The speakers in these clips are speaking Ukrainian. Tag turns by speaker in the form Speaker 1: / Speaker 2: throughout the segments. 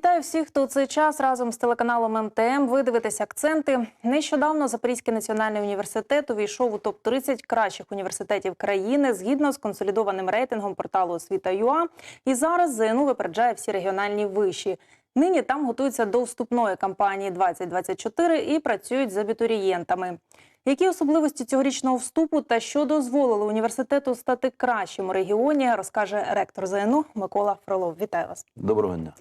Speaker 1: Вітаю всіх, хто цей час разом з телеканалом МТМ. Ви дивитесь акценти. Нещодавно Запорізький національний університет увійшов у топ 30 кращих університетів країни згідно з консолідованим рейтингом порталу освіта.ЮА. І зараз ЗНУ випереджає всі регіональні виші. Нині там готуються до вступної кампанії 2024 і працюють з абітурієнтами. Які особливості цьогорічного вступу та що дозволило університету стати кращим у регіоні, розкаже ректор ЗНУ Микола Фролов. Вітаю вас.
Speaker 2: Доброго дня.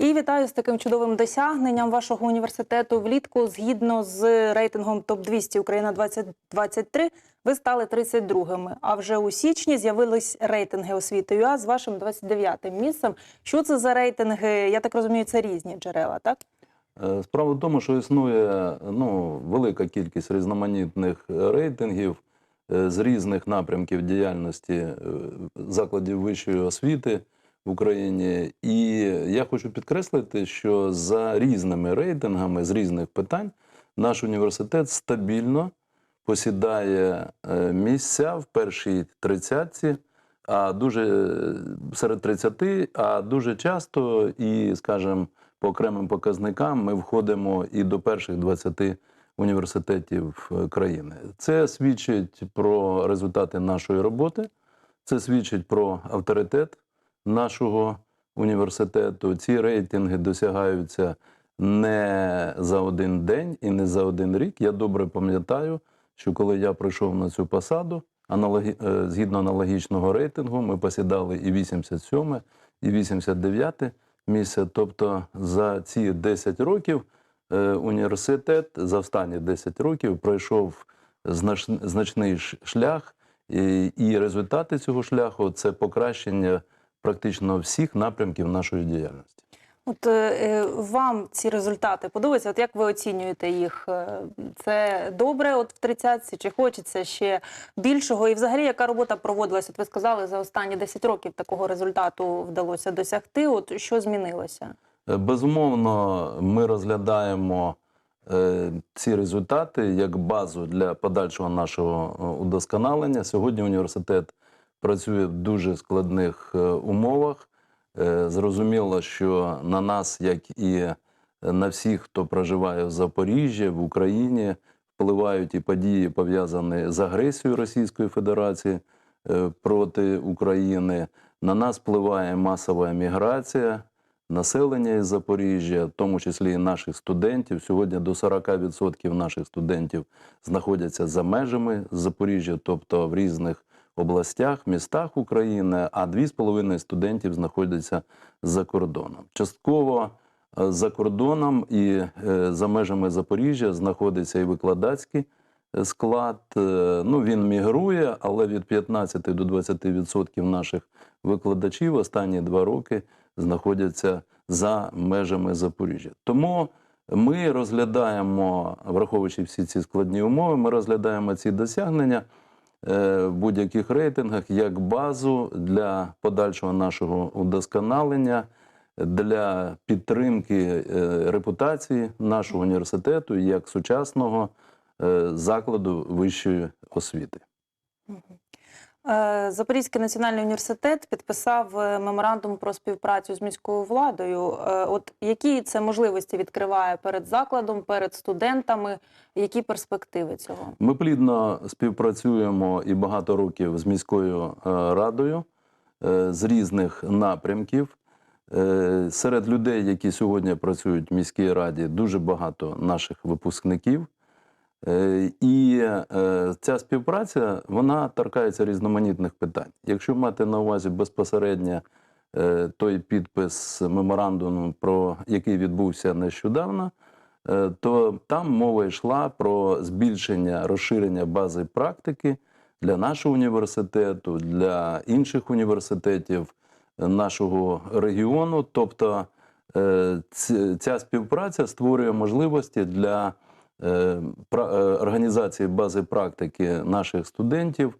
Speaker 1: І вітаю з таким чудовим досягненням вашого університету. Влітку, згідно з рейтингом топ 200 Україна 2023 ви стали 32-ми. А вже у січні з'явились рейтинги освіти ЮА з вашим 29-тим місцем. Що це за рейтинги? Я так розумію, це різні джерела, так?
Speaker 2: Е, Справа в тому, що існує ну, велика кількість різноманітних рейтингів е, з різних напрямків діяльності е, закладів вищої освіти в Україні. І я хочу підкреслити, що за різними рейтингами з різних питань наш університет стабільно посідає е, місця в першій тридцятці, а дуже е, серед 30, а дуже часто і, скажімо, по окремим показникам ми входимо і до перших 20 університетів е, країни. Це свідчить про результати нашої роботи, це свідчить про авторитет нашого університету. Ці рейтинги досягаються не за один день і не за один рік. Я добре пам'ятаю, що коли я прийшов на цю посаду, аналогі... е, згідно аналогічного рейтингу, ми посідали і 87, і 89 місце. Тобто за ці 10 років е, університет за останні 10 років пройшов значний шлях, і результати цього шляху це покращення практично всіх напрямків нашої діяльності.
Speaker 1: От е, вам ці результати подобаються? От як ви оцінюєте їх? Е, Це добре, от в 30 чи хочеться ще більшого? І взагалі, яка робота проводилася? От ви сказали, за останні 10 років такого результату вдалося досягти. От що змінилося?
Speaker 2: Е, Безумовно, ми розглядаємо е, ці результати як базу для подальшого нашого е, удосконалення. Сьогодні університет працює в дуже складних е, умовах. Е, Зрозуміло, що на нас, як і на всіх, хто проживає в Запоріжжі, в Україні, впливають і події, пов'язані з агресією Російської Федерації е, проти України. На нас впливає масова еміграція населення із Запоріжжя, в тому числі і наших студентів. Сьогодні до 40% наших студентів знаходяться за межами Запоріжжя, тобто в різних областях, містах України, а 2,5 студентів знаходяться за кордоном. Частково е, за кордоном і е, за межами Запоріжжя знаходиться і викладацький е, склад. Ну, він мігрує, але від 15 до 20% наших викладачів останні два роки знаходяться за межами Запоріжжя. Тому ми розглядаємо, враховуючи всі ці складні умови, ми розглядаємо ці досягнення в будь-яких рейтингах як базу для подальшого нашого удосконалення, для підтримки е, репутації нашого університету як сучасного е, закладу вищої освіти.
Speaker 1: Е, Запорізький національний університет підписав е, меморандум про співпрацю з міською владою. Е, От які це можливості відкриває перед закладом, перед студентами? Які перспективи цього?
Speaker 2: Ми плідно співпрацюємо і багато років з міською радою з різних напрямків. Серед людей, які сьогодні працюють в міській раді, дуже багато наших випускників. Е, І е, ця співпраця вона торкається різноманітних питань. Якщо мати на увазі безпосередньо е, той підпис меморандуму, про який відбувся нещодавно, то там мова йшла про збільшення розширення бази практики для нашого університету, для інших університетів нашого регіону. Тобто ця співпраця створює можливості для організації бази практики наших студентів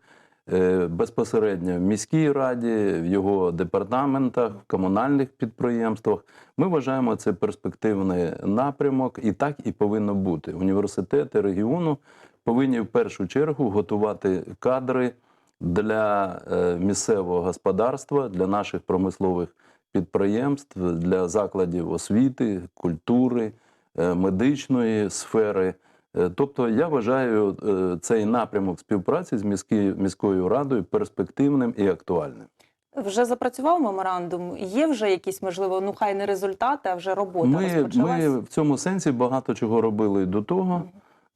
Speaker 2: е, безпосередньо в міській раді, в його департаментах, в комунальних підприємствах. Ми вважаємо це перспективний напрямок, і так і повинно бути. Університети регіону повинні в першу чергу готувати кадри для е, місцевого господарства, для наших промислових підприємств, для закладів освіти, культури, е, медичної сфери. Е, Тобто я вважаю е, цей напрямок співпраці з міські- міською радою перспективним і актуальним.
Speaker 1: Вже запрацював меморандум. Є вже якісь, можливо, ну хай не результати, а вже робота
Speaker 2: Ми,
Speaker 1: розпочалась.
Speaker 2: ми в цьому сенсі багато чого робили до того.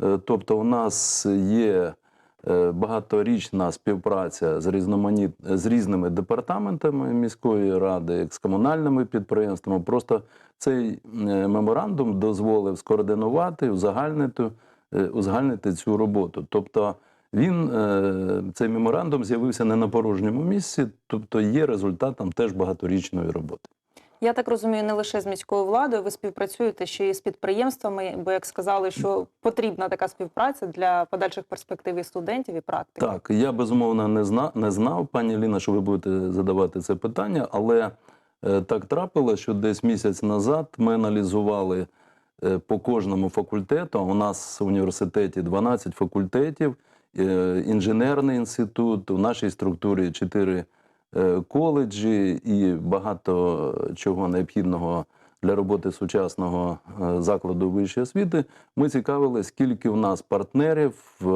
Speaker 2: Е, Тобто, у нас є е, багаторічна співпраця з різноманіт з різними департаментами міської ради, з комунальними підприємствами. Просто цей е, меморандум дозволив скоординувати, узагальнити, е, узагальнити цю роботу. Тобто. Він е, цей меморандум з'явився не на порожньому місці, тобто є результатом теж багаторічної роботи.
Speaker 1: Я так розумію, не лише з міською владою, ви співпрацюєте ще й з підприємствами, бо як сказали, що потрібна така співпраця для подальших перспектив і студентів і практики.
Speaker 2: Так, я безумовно не знав, не знав, пані Ліна, що ви будете задавати це питання, але е, так трапилося, що десь місяць назад ми аналізували е, по кожному факультету. У нас в університеті 12 факультетів, е, інженерний інститут, у нашій структурі 4 е, коледжі і багато чого необхідного для роботи сучасного е, закладу вищої освіти. Ми цікавилися, скільки у нас партнерів, е,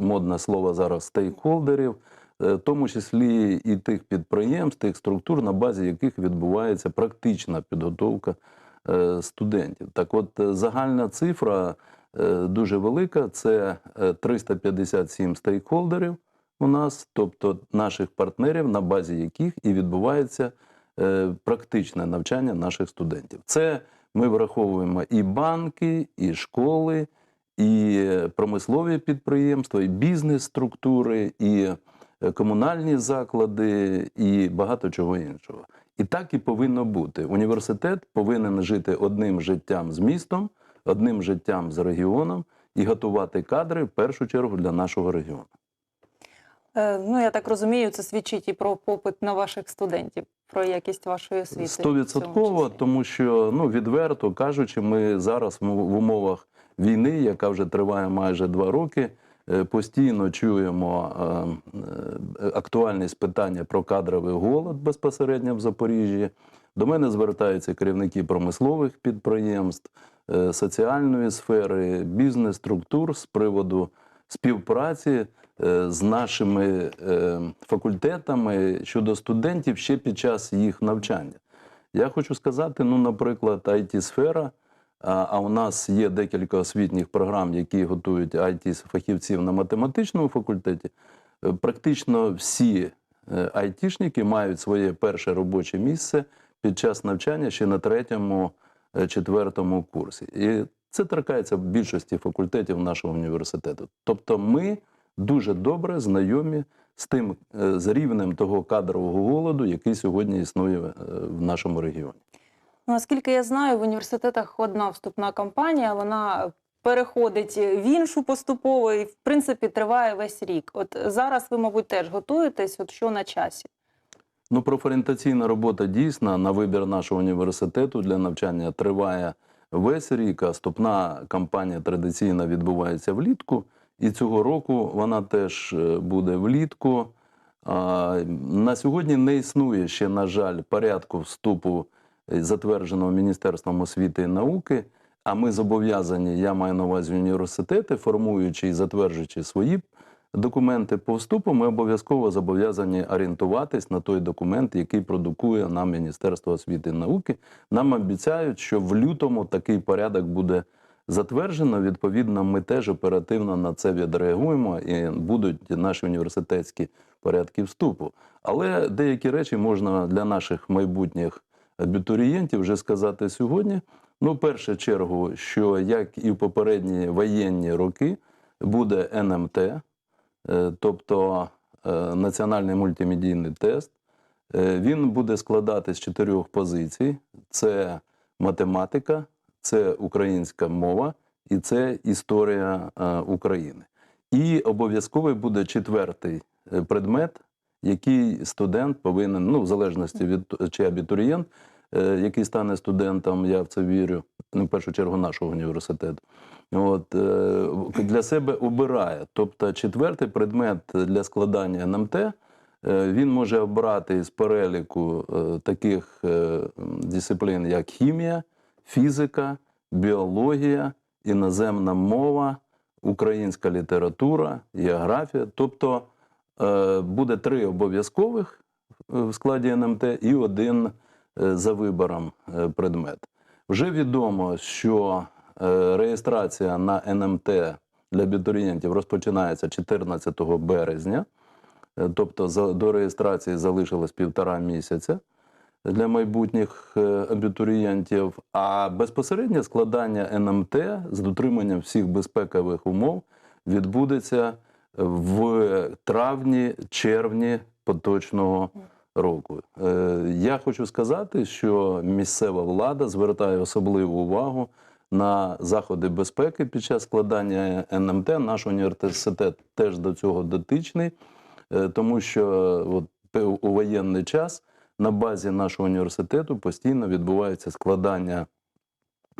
Speaker 2: модне слово зараз стейкхолдерів, е, в тому числі і тих підприємств, тих структур, на базі яких відбувається практична підготовка е, студентів. Так, от е, загальна цифра е, дуже велика: це е, 357 стейкхолдерів у нас, тобто наших партнерів, на базі яких і відбувається е, практичне навчання наших студентів. Це ми враховуємо і банки, і школи, і промислові підприємства, і бізнес-структури, і е, комунальні заклади, і багато чого іншого. І так і повинно бути. Університет повинен жити одним життям з містом, одним життям з регіоном і готувати кадри в першу чергу для нашого регіону.
Speaker 1: Е, ну я так розумію, це свідчить і про попит на ваших студентів, про якість вашої освіти.
Speaker 2: Стовідсотково, тому що ну відверто кажучи, ми зараз в умовах війни, яка вже триває майже два роки, е, постійно чуємо е, актуальність питання про кадровий голод безпосередньо в Запоріжжі. До мене звертаються керівники промислових підприємств, соціальної сфери, бізнес-структур з приводу співпраці з нашими е, факультетами щодо студентів ще під час їх навчання. Я хочу сказати, ну, наприклад, it сфера а у нас є декілька освітніх програм, які готують it фахівців на математичному факультеті. Е, Практично всі е, айтішники мають своє перше робоче місце під час навчання ще на третьому, е, четвертому курсі. І це торкається більшості факультетів нашого університету. Тобто ми дуже добре знайомі з тим е, з рівнем того кадрового голоду, який сьогодні існує е, в нашому регіоні.
Speaker 1: Ну, наскільки я знаю, в університетах одна вступна кампанія, вона переходить в іншу поступово і, в принципі, триває весь рік. От зараз ви, мабуть, теж готуєтесь, от що на часі?
Speaker 2: Ну, профорієнтаційна робота дійсна на вибір нашого університету для навчання триває весь рік. А вступна кампанія традиційно відбувається влітку. І цього року вона теж е, буде влітку. На сьогодні не існує ще, на жаль, порядку вступу, е, затвердженого Міністерством освіти і науки. А ми зобов'язані, я маю на увазі університети, формуючи і затверджуючи свої документи по вступу, ми обов'язково зобов'язані орієнтуватись на той документ, який продукує нам Міністерство освіти і науки. Нам обіцяють, що в лютому такий порядок буде затверджено. Відповідно, ми теж оперативно на це відреагуємо і будуть наші університетські порядки вступу. Але деякі речі можна для наших майбутніх абітурієнтів вже сказати сьогодні. Ну, в першу чергу, що як і в попередні воєнні роки буде НМТ, е, тобто е, національний мультимедійний тест. Е, Він буде складати з чотирьох позицій: це математика, це українська мова і це історія е, України. І обов'язковий буде четвертий е, предмет, який студент повинен, ну, в залежності від чи абітурієнт, е, який стане студентом, я в це вірю, ну, в першу чергу нашого університету. От, для себе обирає. Тобто, четвертий предмет для складання НМТ Він може обрати із переліку таких дисциплін, як хімія, фізика, біологія, іноземна мова, українська література, географія. Тобто е, буде три обов'язкових е, в складі НМТ і один е, за вибором предмет. Вже відомо, що реєстрація на НМТ для абітурієнтів розпочинається 14 березня. Тобто до реєстрації залишилось півтора місяця для майбутніх е, абітурієнтів, а безпосереднє складання НМТ з дотриманням всіх безпекових умов відбудеться в травні-червні поточного року. Е, Я хочу сказати, що місцева влада звертає особливу увагу на заходи безпеки під час складання НМТ. Наш університет теж до цього дотичний, е, тому що от, у воєнний час на базі нашого університету постійно відбувається складання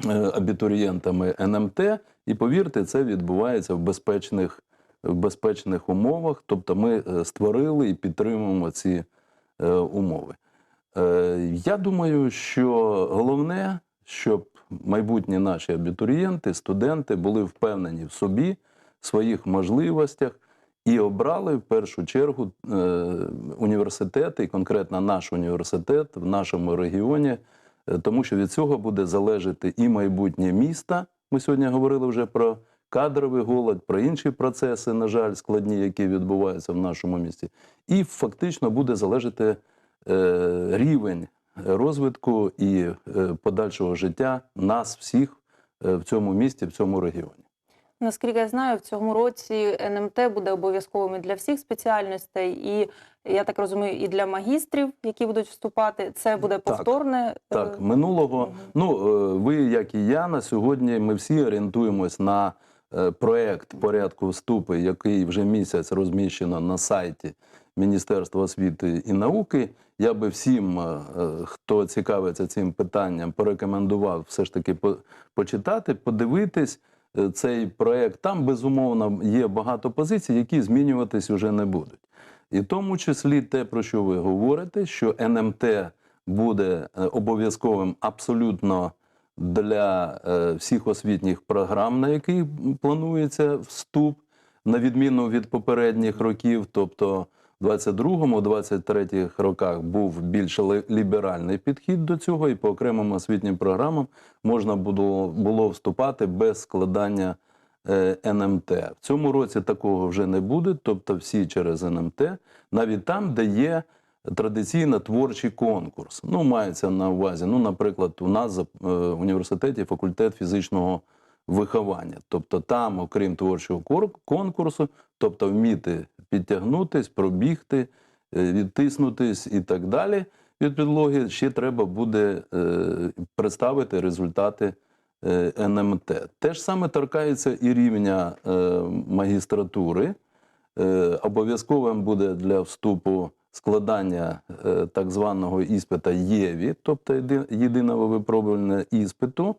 Speaker 2: е, абітурієнтами НМТ, і повірте, це відбувається в безпечних, в безпечних умовах. Тобто ми е, створили і підтримуємо ці е, умови. Я думаю, що головне, щоб майбутні наші абітурієнти, студенти були впевнені в собі, в своїх можливостях і обрали в першу чергу е, університети, і конкретно наш університет в нашому регіоні, е, тому що від цього буде залежати і майбутнє міста. Ми сьогодні говорили вже про кадровий голод, про інші процеси, на жаль, складні, які відбуваються в нашому місті, і фактично буде залежати е, рівень розвитку і подальшого життя нас всіх в цьому місті, в цьому регіоні.
Speaker 1: Наскільки я знаю, в цьому році НМТ буде обов'язковим і для всіх спеціальностей, і я так розумію, і для магістрів, які будуть вступати. Це буде повторне. е,
Speaker 2: Так, минулого.
Speaker 1: мгм.
Speaker 2: Ну, е, ви, як і я, на сьогодні ми всі орієнтуємось на е, проект порядку вступу, який вже місяць розміщено на сайті Міністерства освіти і науки. Я би всім, хто цікавиться цим питанням, порекомендував все ж таки по- почитати, подивитись цей проект. Там безумовно є багато позицій, які змінюватись вже не будуть. І в тому числі те, про що ви говорите, що НМТ буде е, обов'язковим абсолютно для е, всіх освітніх програм, на які планується вступ, на відміну від попередніх років. Тобто 22-23 роках був більш ліберальний підхід до цього, і по окремим освітнім програмам можна було, було вступати без складання е, НМТ. В цьому році такого вже не буде, тобто всі через НМТ, навіть там, де є традиційно творчий конкурс. Ну, мається на увазі. Ну, наприклад, у нас за- е, в університеті факультет фізичного виховання. Тобто там, окрім творчого конкурсу, тобто вміти підтягнутись, пробігти, е, відтиснутись і так далі від підлоги, ще треба буде е, представити результати е, НМТ. Те ж саме торкається і рівня магістратури. Обов'язковим буде для вступу складання так званого іспита ЄВІ, тобто єдиного випробування іспиту.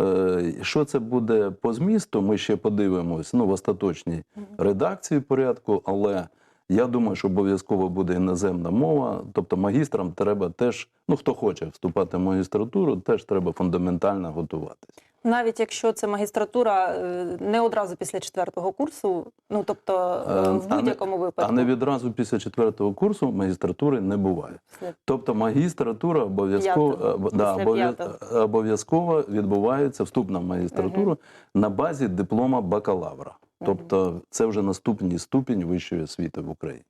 Speaker 2: Е, Що це буде по змісту, ми ще подивимось ну, в остаточній редакції порядку, але я думаю, що обов'язково буде іноземна мова. Тобто магістрам треба теж, ну хто хоче вступати в магістратуру, теж треба фундаментально готуватись.
Speaker 1: Навіть якщо це магістратура е, не одразу після четвертого курсу, ну тобто е, в будь-якому випадку.
Speaker 2: А не відразу після четвертого курсу магістратури не буває.
Speaker 1: Після-
Speaker 2: Тобто магістратура обов'язково е, да, обов'язково відбувається вступна магістратура на базі диплома бакалавра. Тобто це вже наступний ступінь вищої освіти в Україні.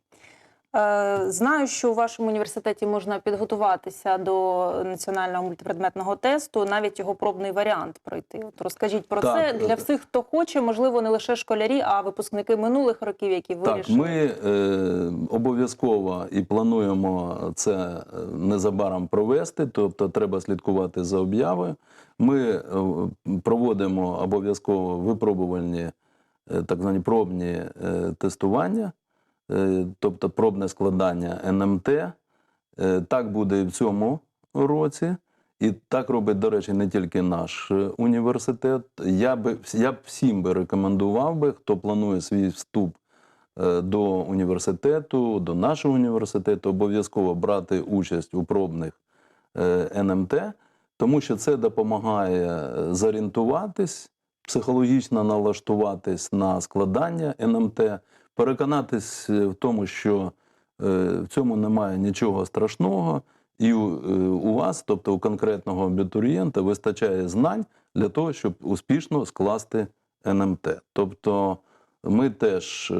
Speaker 1: Е, Знаю, що у вашому університеті можна підготуватися до національного мультипредметного тесту, навіть його пробний варіант пройти. От розкажіть про
Speaker 2: Так,
Speaker 1: це
Speaker 2: е,
Speaker 1: для всіх, хто хоче, можливо, не лише школярі, а випускники минулих років, які
Speaker 2: Так,
Speaker 1: вирішили.
Speaker 2: ми е, обов'язково і плануємо це е, незабаром провести, тобто треба слідкувати за об'явою. Ми проводимо обов'язково випробувальні, так звані пробні е, тестування, тобто пробне складання НМТ. Е, Так буде і в цьому році. І так робить, до речі, не тільки наш е, університет. Я би я б всім би рекомендував би, хто планує свій вступ е, до університету, до нашого університету, обов'язково брати участь у пробних е, НМТ, тому що це допомагає е, зорієнтуватись, психологічно налаштуватись на складання НМТ, переконатись е, в тому, що е, в цьому немає нічого страшного, і у, е, вас, тобто у конкретного абітурієнта, вистачає знань для того, щоб успішно скласти НМТ. Тобто ми теж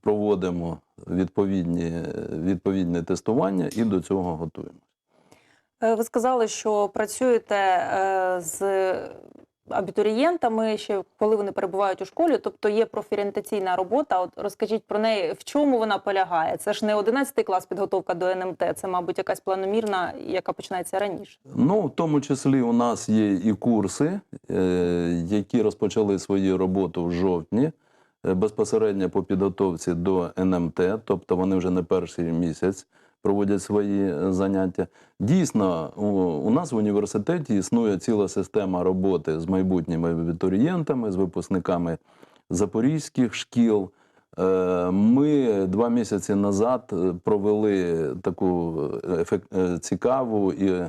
Speaker 2: проводимо відповідні, відповідне тестування і до цього готуємо.
Speaker 1: Е, Ви сказали, що працюєте з абітурієнтами ще коли вони перебувають у школі, тобто є профорієнтаційна робота. От розкажіть про неї, в чому вона полягає? Це ж не 11 клас підготовка до НМТ, це, мабуть, якась планомірна, яка починається раніше.
Speaker 2: Ну, в тому числі у нас є і курси, е, які розпочали свою роботу в жовтні, е, безпосередньо по підготовці до НМТ, тобто вони вже не перший місяць проводять свої е, заняття. Дійсно, у, нас в університеті існує ціла система роботи з майбутніми абітурієнтами, з випускниками запорізьких шкіл. Е, Ми два місяці назад е, провели таку цікаву і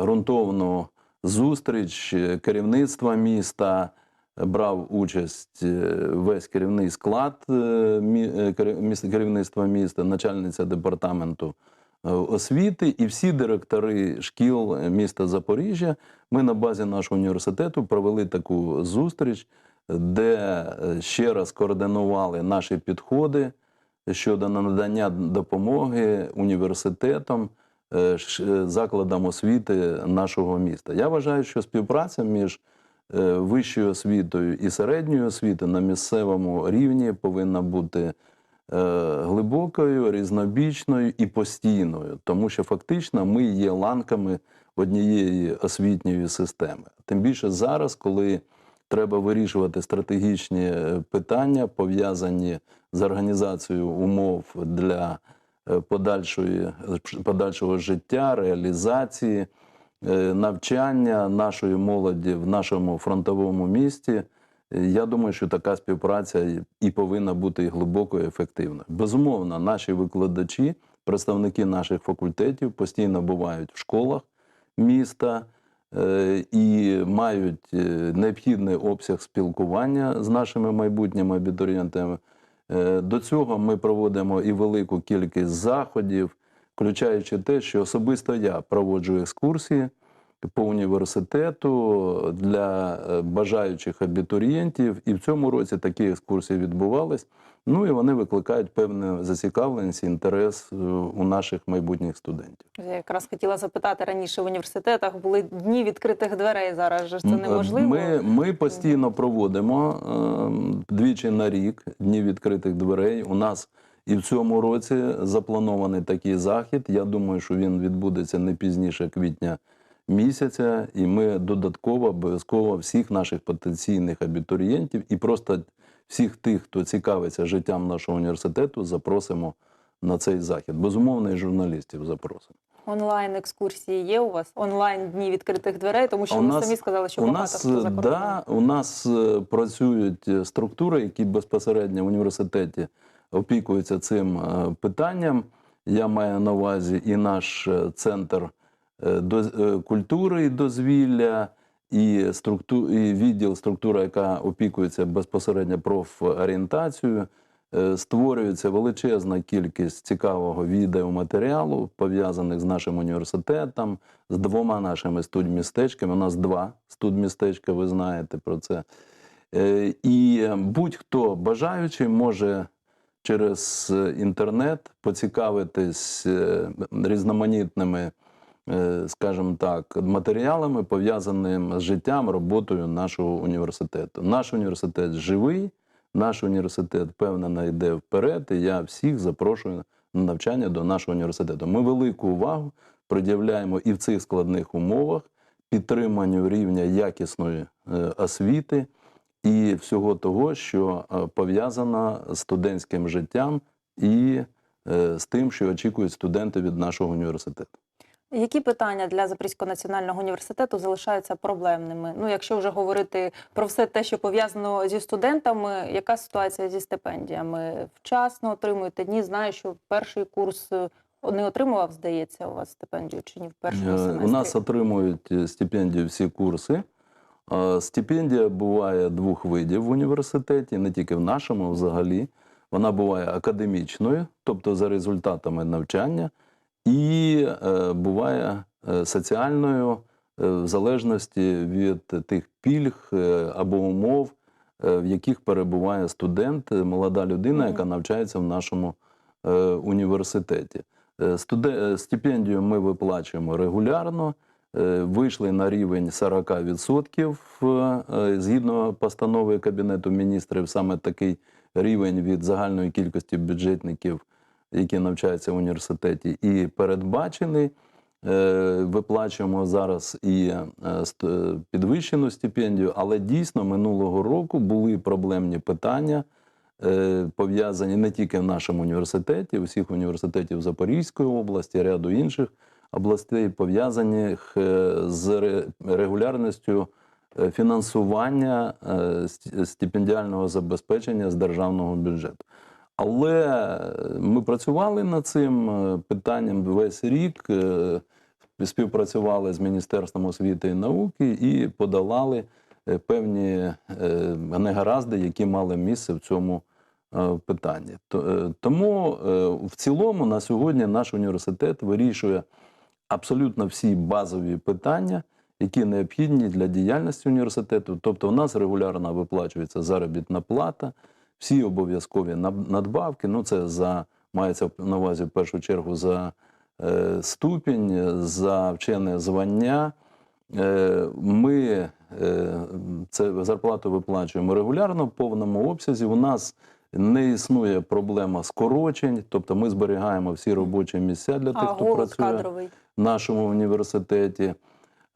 Speaker 2: ґрунтовну зустріч керівництва міста. Брав участь е, весь керівний склад е, е, керівництва міста, начальниця департаменту освіти і всі директори шкіл міста Запоріжжя. Ми на базі нашого університету провели таку зустріч, де ще раз координували наші підходи щодо надання допомоги університетам, закладам освіти нашого міста. Я вважаю, що співпраця між вищою освітою і середньою освітою на місцевому рівні повинна бути е, глибокою, різнобічною і постійною, тому що фактично ми є ланками однієї освітньої системи. Тим більше зараз, коли треба вирішувати стратегічні е, питання, пов'язані з організацією умов для е, подальшої, подальшого життя, реалізації, е, навчання нашої молоді в нашому фронтовому місті. Е, Я думаю, що така співпраця і- повинна бути глибокою, ефективною. Безумовно, наші викладачі, представники наших факультетів постійно бувають в школах міста е, і мають е, необхідний обсяг спілкування з нашими майбутніми абітурієнтами. Е, До цього ми проводимо і велику кількість заходів, включаючи те, що особисто я проводжу екскурсії по університету для е, бажаючих абітурієнтів. І в цьому році такі екскурсії відбувались. Ну і вони викликають певну зацікавленість інтерес е, у наших майбутніх студентів.
Speaker 1: Я якраз хотіла запитати раніше в університетах були дні відкритих дверей. Зараз же це неможливо.
Speaker 2: Ми, ми постійно проводимо ем, двічі на рік дні відкритих дверей. У нас і в цьому році запланований такий захід. Я думаю, що він відбудеться не пізніше квітня місяця, і ми додатково обов'язково всіх наших потенційних абітурієнтів і просто всіх тих, хто цікавиться життям нашого університету, запросимо на цей захід. Безумовно, і журналістів запросимо.
Speaker 1: Онлайн екскурсії є у вас онлайн дні відкритих дверей, тому що
Speaker 2: У
Speaker 1: ви
Speaker 2: нас-
Speaker 1: самі сказали, що
Speaker 2: у
Speaker 1: багато
Speaker 2: нас,
Speaker 1: хто за
Speaker 2: да, у нас е, працюють е, структури, які безпосередньо в університеті опікуються цим е, питанням. Я маю на увазі і наш е, центр е, культури і дозвілля, і, структу, і відділ структура, яка опікується безпосередньо профорієнтацією. Створюється величезна кількість цікавого відеоматеріалу, пов'язаних з нашим університетом, з двома нашими студмістечками. У нас два студмістечка, ви знаєте про це. І будь-хто бажаючий може через е, інтернет поцікавитись е, різноманітними, е, скажімо так, матеріалами, пов'язаними з життям, роботою нашого університету. Наш університет живий, наш університет впевнено йде вперед, і я всіх запрошую на навчання до нашого університету. Ми велику увагу приділяємо і в цих складних умовах підтриманню рівня якісної освіти і всього того, що е, пов'язано з студентським життям і е, з тим, що очікують студенти від нашого університету.
Speaker 1: Які питання для Запорізького національного університету залишаються проблемними? Ну, якщо вже говорити про все те, що пов'язано зі студентами, яка ситуація зі стипендіями? Вчасно отримуєте? Ні, знаю, що перший курс е, не отримував, здається, у вас стипендію чи ні в першому семестрі?
Speaker 2: У нас отримують стипендію всі курси. Стипендія буває двох видів в університеті, не тільки в нашому, взагалі. Вона буває академічною, тобто за результатами навчання, і е, буває е, соціальною е, в залежності від тих пільг або умов, в яких перебуває студент, молода людина, яка навчається в нашому університеті. Стипендію ми виплачуємо регулярно. Е, Вийшли на рівень 40% е, згідно постанови Кабінету міністрів, саме такий рівень від загальної кількості бюджетників, які навчаються в університеті, і передбачений. Е, Виплачуємо зараз і підвищену стипендію, але дійсно минулого року були проблемні питання, пов'язані не тільки в нашому університеті, усіх університетів Запорізької області, ряду інших областей, пов'язані е, з регулярністю е, фінансування е, стипендіального забезпечення з державного бюджету. Але ми працювали над цим питанням весь рік, співпрацювали з Міністерством освіти і науки і подолали певні негаразди, які мали місце в цьому питанні. Тому в цілому на сьогодні наш університет вирішує абсолютно всі базові питання, які необхідні для діяльності університету. Тобто, у нас регулярно виплачується заробітна плата, всі обов'язкові над- надбавки. Ну, це за мається на увазі в першу чергу за е, ступінь, за вчене звання. Е, Ми е, це зарплату виплачуємо регулярно в повному обсязі. У нас не існує проблема скорочень, тобто ми зберігаємо всі робочі місця для
Speaker 1: а
Speaker 2: тих, хто
Speaker 1: голод
Speaker 2: працює
Speaker 1: кадровий?
Speaker 2: Нашому університеті.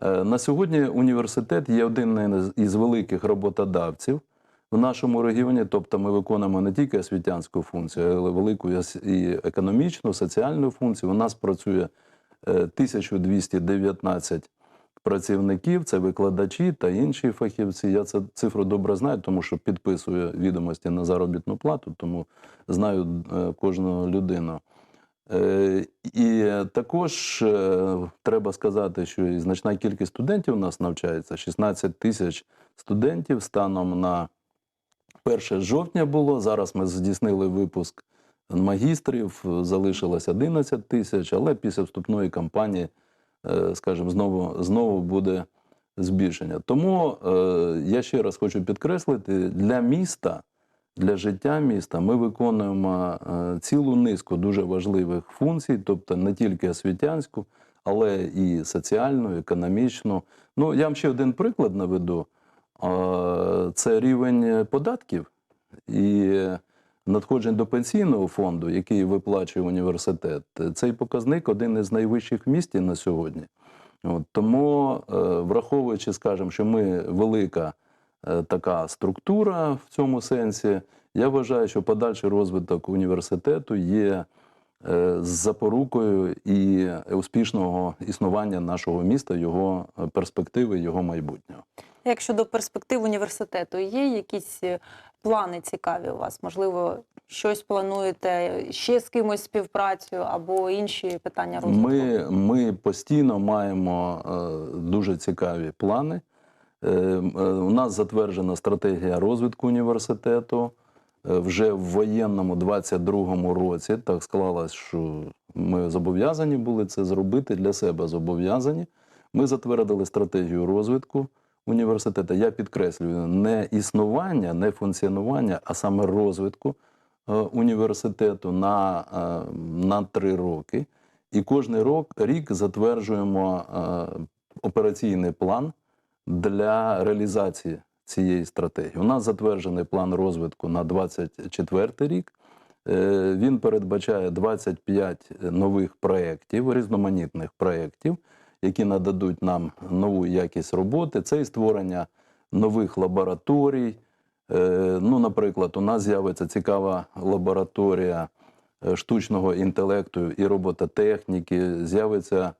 Speaker 2: Е, На сьогодні університет є один із- великих роботодавців в нашому регіоні. Тобто ми виконуємо не тільки освітянську функцію, але велику і економічну, соціальну функцію. У нас працює е, 1219 працівників, це викладачі та інші фахівці. Я цю цифру добре знаю, тому що підписую відомості на заробітну плату, тому знаю е, кожну людину. Е, І також е, треба сказати, що і значна кількість студентів у нас навчається 16 тисяч студентів станом на 1 жовтня було. Зараз ми здійснили випуск магістрів, залишилось 11 тисяч, але після вступної кампанії, е, скажімо, знову, знову буде збільшення. Тому я ще раз хочу підкреслити, для міста, для життя міста ми виконуємо е, цілу низку дуже важливих функцій, тобто не тільки освітянську, але і соціальну, економічну. Ну, я вам ще один приклад наведу. Е, Це рівень податків і надходжень до пенсійного фонду, який виплачує університет. Цей показник один із найвищих в місті на сьогодні. От, тому, е, враховуючи, скажімо, що ми велика така структура в цьому сенсі, я вважаю, що подальший розвиток університету є е, з запорукою і успішного існування нашого міста, його е, перспективи, його майбутнього.
Speaker 1: Як щодо перспектив університету, є якісь е, плани цікаві у вас? Можливо, щось плануєте ще з кимось співпрацю або інші питання розвитку?
Speaker 2: Ми, ми постійно маємо е, дуже цікаві плани. Е, м, е, у нас затверджена стратегія розвитку університету. Е, вже в воєнному 22-му році так склалось, що ми зобов'язані були це зробити для себе зобов'язані. Ми затвердили стратегію розвитку університету. Я підкреслюю, не існування, не функціонування, а саме розвитку е, університету на, на три роки. І кожен рок, рік затверджуємо операційний план для реалізації цієї стратегії. У нас затверджений план розвитку на 24 рік. Е, Він передбачає 25 нових проєктів, різноманітних проєктів, які нададуть нам нову якість роботи. Це і створення нових лабораторій. Е, Ну, наприклад, у нас з'явиться цікава лабораторія е, штучного інтелекту і робототехніки, з'явиться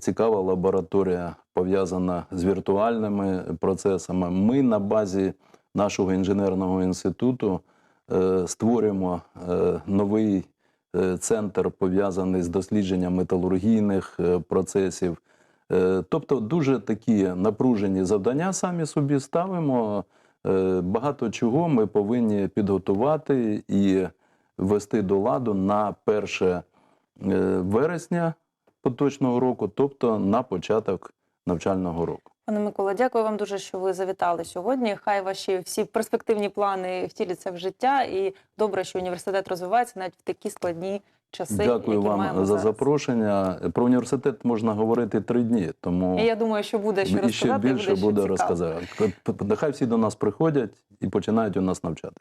Speaker 2: цікава лабораторія пов'язана з віртуальними процесами. Ми на базі нашого інженерного інституту е, створюємо е, новий е, центр, пов'язаний з дослідженням металургійних процесів. Тобто дуже такі напружені завдання самі собі ставимо. Багато чого ми повинні підготувати і ввести до ладу на 1 е, вересня поточного року, тобто на початок навчального року.
Speaker 1: Пане Микола, дякую вам дуже, що ви завітали сьогодні. Хай ваші всі перспективні плани втіляться в життя, і добре, що університет розвивається навіть в такі складні часи.
Speaker 2: Дякую
Speaker 1: які
Speaker 2: вам
Speaker 1: маємо
Speaker 2: за
Speaker 1: зараз.
Speaker 2: запрошення. Про університет можна говорити три дні, тому
Speaker 1: І я думаю, що буде що
Speaker 2: і ще більше
Speaker 1: буде,
Speaker 2: буде розказати. Нехай всі до нас приходять і починають у нас навчатися.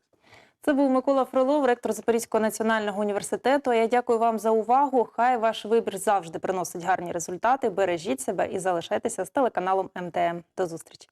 Speaker 1: Це був Микола Фролов, ректор Запорізького національного університету. Я дякую вам за увагу. Хай ваш вибір завжди приносить гарні результати. Бережіть себе і залишайтеся з телеканалом МТМ. До зустрічі.